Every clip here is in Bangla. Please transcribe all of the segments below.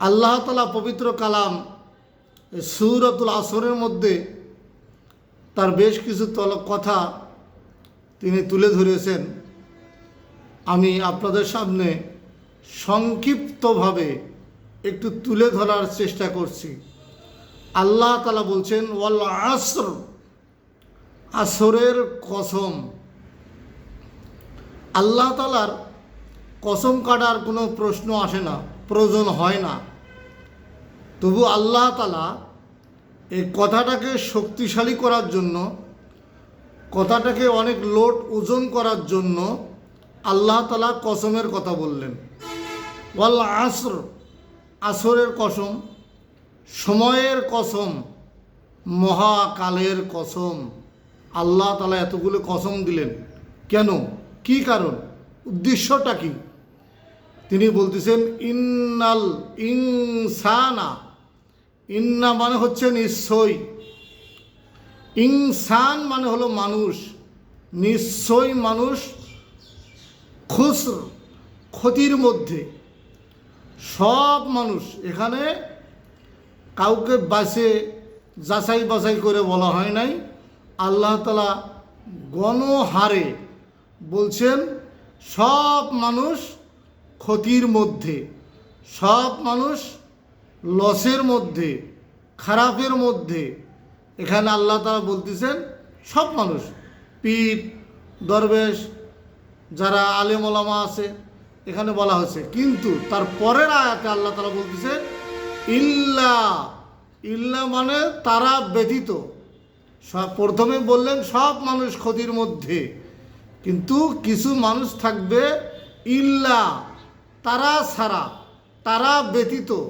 আল্লাহ তালা পবিত্র কালাম সুরতুল আসরের মধ্যে তার বেশ কিছু তল কথা তিনি তুলে ধরেছেন। আমি আপনাদের সামনে সংক্ষিপ্তভাবে একটু তুলে ধরার চেষ্টা করছি। আল্লাহ তালা বলছেন, ওয়াল আসর, আসরের কসম। আল্লাহ তালার কসম কাটার কোনো প্রশ্ন আসে না। প্রয়োজন হয় না। তবু আল্লাহ তালা এই কথাটাকে শক্তিশালী করার জন্য, কথাটাকে অনেক লোট ওজন করার জন্য আল্লাহ তালা কসমের কথা বললেন। ওয়াল আসর, আসরের কসম, সময়ের কসম, মহাকালের কসম। আল্লাহ তালা এতগুলো কসম দিলেন। কেন? কি কারণ? উদ্দেশ্যটা কি? তিনি বলতেছেন, ইন্নাল ইনসানা। ইন্না মানে হচ্ছে নিশ্চয় ইনসান মানে হলো মানুষ। নিশ্চয় মানুষ খুশ ক্ষতির মধ্যে। সব মানুষ এখানে কাউকে বাসে যাচাই বাছাই করে বলা হয় নাই। আল্লাহ তালা গণহারে বলছেন, সব মানুষ ক্ষতির মধ্যে সব মানুষ লসের মধ্যে, খারাপের মধ্যে। এখানে আল্লাহ তারা বলতেছেন, সব মানুষ, পীর, দরবেশ, যারা আলেম ওলামা আছে, এখানে বলা হয়েছে। কিন্তু তার পরের আয়াতে আল্লাহ তারা বলতেছে ইল্লা ইল্লা মানে তারা ব্যতীত। সব প্রথমে বললেন, সব মানুষ ক্ষতির মধ্যে। কিন্তু কিছু মানুষ থাকবে, ইল্লা তারা ছাড়া তারা ব্যতীত,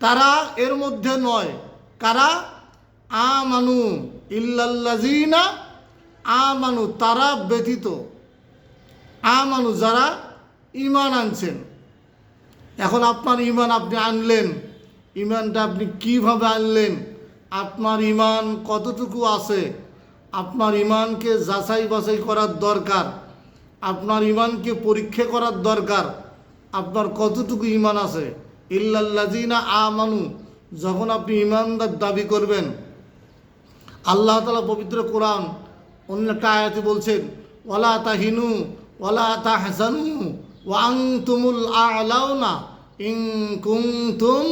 তারা এর মধ্যে নয়। কারা? আমানু ইল্লাল্লাজিনা আমানু, তারা ব্যতীত। আমানু যারা ইমান আনছেন। এখন আপনার ইমান আপনি আনলেন। ইমানটা আপনি কীভাবে আনলেন? আপনার ইমান কতটুকু আছে? আপনার ইমানকে যাচাই বাছাই করার দরকার। আপনার ইমানকে পরীক্ষা করার দরকার। আপনার কতটুকু ইমান আছে? ইল্লাল্লাজিনা আমানু, যখন আপনি ইমানদার দাবি করবেন। আল্লাহ তালা পবিত্র কোরআন, অন্য একটা আয়াতে বলছেন ওলা তাহিনু ওলা তাহসানু ওয়াং তুমুল আলাউনা ইং কুংতুম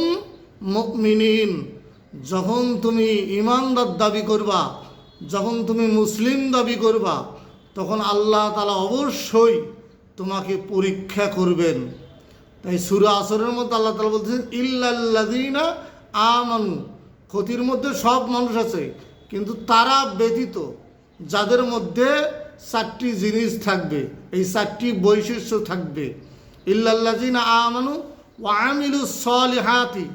মুমিনিন। যখন তুমি ইমানদার দাবি করবা, যখন তুমি মুসলিম দাবি করবা, তখন আল্লাহ তালা অবশ্যই তোমাকে পরীক্ষা করবেন। তাই সুরা আসরের মধ্যে আল্লাহ তালা বলতেছেন ইল্লাল্লাদিনা আমানু। ক্ষতির মধ্যে সব মানুষ আছে, কিন্তু তারা ব্যতীত যাদের মধ্যে চারটি জিনিস থাকবে, এই চারটি বৈশিষ্ট্য থাকবে। ইল্লাল্লাদিনা আমানু ওয়ামিলু সলিহাতি,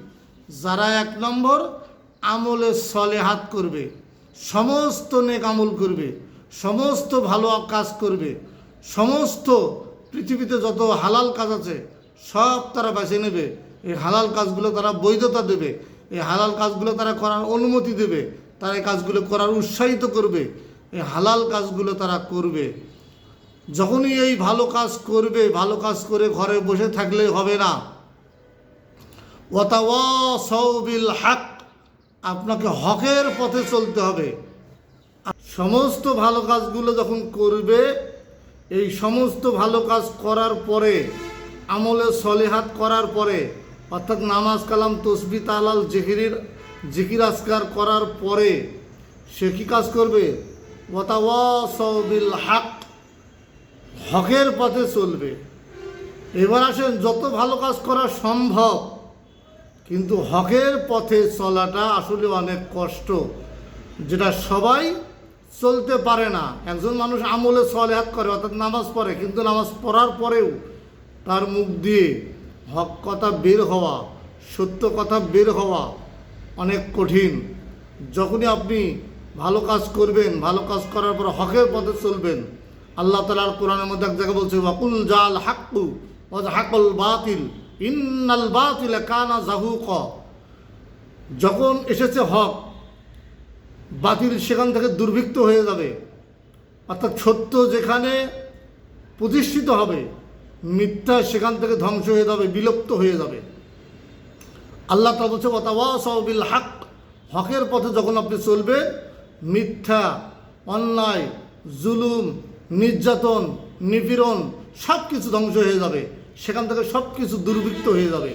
যারা এক নম্বর আমলে সলেহাত করবে, সমস্ত নেক আমল করবে, সমস্ত ভালো কাজ করবে, সমস্ত পৃথিবীতে যত হালাল কাজ আছে সব তারা বেছে নেবে। এই হালাল কাজগুলো তারা বৈধতা দেবে। এই হালাল কাজগুলো তারা করার অনুমতি দেবে। তারা এই কাজগুলো করার উৎসাহিত করবে। এই হালাল কাজগুলো তারা করবে। যখনই এই ভালো কাজ করবে, ভালো কাজ করে ঘরে বসে থাকলে হবে না। ওয়াতাওয়াসাউবিল হক, আপনাকে হকের পথে চলতে হবে। সমস্ত ভালো কাজগুলো যখন করবে, এই সমস্ত ভালো কাজ করার পরে আমলে সলেহাত করার পরে, অর্থাৎ নামাজ কালাম, তসবি তালাল, জিকিরির, জিকির আসকার করার পরে সে কী কাজ করবে? হক, হকের পথে চলবে। এবার আসেন, যত ভালো কাজ করা সম্ভব, কিন্তু হকের পথে চলাটা আসলে অনেক কষ্ট, যেটা সবাই চলতে পারে না। একজন মানুষ আমলে সলেহাত করে, অর্থাৎ নামাজ পড়ে, কিন্তু নামাজ পড়ার পরেও তার মুখ দিয়ে হক কথা বের হওয়া, সত্য কথা বের হওয়া অনেক কঠিন। যখনই আপনি ভালো কাজ করবেন, ভালো কাজ করার পর হকের পথে চলবেন, আল্লাহ তালার কোরআনের মধ্যে এক জায়গায় বলছে, ওয়াকুল জাল হাক্কু হাকল বাতিল, ইন্নাল বাতিল কানা জাহু জাহুক। যখন এসেছে হক, বাতিল সেখান থেকে দুর্ভিক্ত হয়ে যাবে। অর্থাৎ সত্য যেখানে প্রতিষ্ঠিত হবে মিথ্যা সেখান থেকে ধ্বংস হয়ে যাবে, বিলুপ্ত হয়ে যাবে। আল্লাহ তা বলছে ওয়াতাওয়াসাবিল হক হকের পথে যখন আপনি চলবে, মিথ্যা, অন্যায়, জুলুম, নির্যাতন, নিপীড়ন সব কিছু ধ্বংস হয়ে যাবে। সেখান থেকে সব কিছু দুর্বৃত্ত হয়ে যাবে।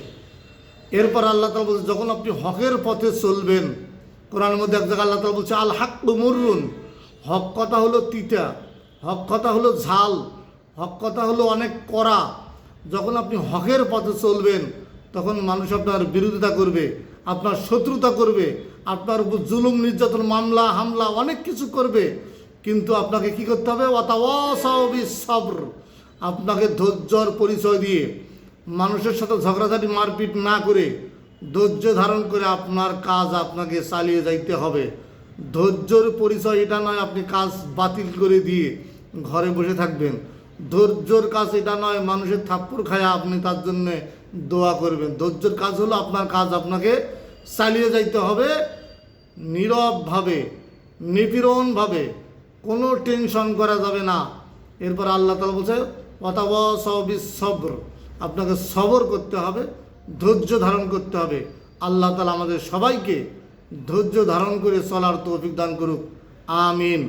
এরপর আল্লাহ তালা বলছে, যখন আপনি হকের পথে চলবেন, কোরআনের মধ্যে এক জায়গায় আল্লাহ তালা বলছে আল হাক মুরুন হক কথা হলো তিতা, হক কথা হলো ঝাল। হক কথা হলো অনেক কড়া। যখন আপনি হকের পথে চলবেন, তখন মানুষ আপনার বিরোধিতা করবে, আপনার শত্রুতা করবে, আপনার উপর জুলুম, নির্যাতন, মামলা, হামলা, অনেক কিছু করবে। কিন্তু আপনাকে কি করতে হবে? সবর। আপনাকে ধৈর্যর পরিচয় দিয়ে মানুষের সাথে ঝগড়াঝাটি, মারপিট না করে ধৈর্য ধারণ করে আপনার কাজ আপনাকে চালিয়ে যাইতে হবে। ধৈর্যর পরিচয় এটা নয়, আপনি কাজ বাতিল করে দিয়ে ঘরে বসে থাকবেন। ধৈর্যর কাজ এটা নয়, মানুষের থাপ্পড় খায় আপনি তার জন্য দোয়া করবেন। ধৈর্যর কাজ হলো আপনার কাজ আপনাকে চালিয়ে যাইতে হবে নীরবভাবে, নিপীড়নভাবে, কোনো টেনশন করা যাবে না। এরপর আল্লাহ তালা বলছে অতাবি সবর আপনাকে সবর করতে হবে, ধৈর্য ধারণ করতে হবে। আল্লাহ তালা আমাদের সবাইকে ধৈর্য ধারণ করে চলার তৌফিক দান করুক। আমিন।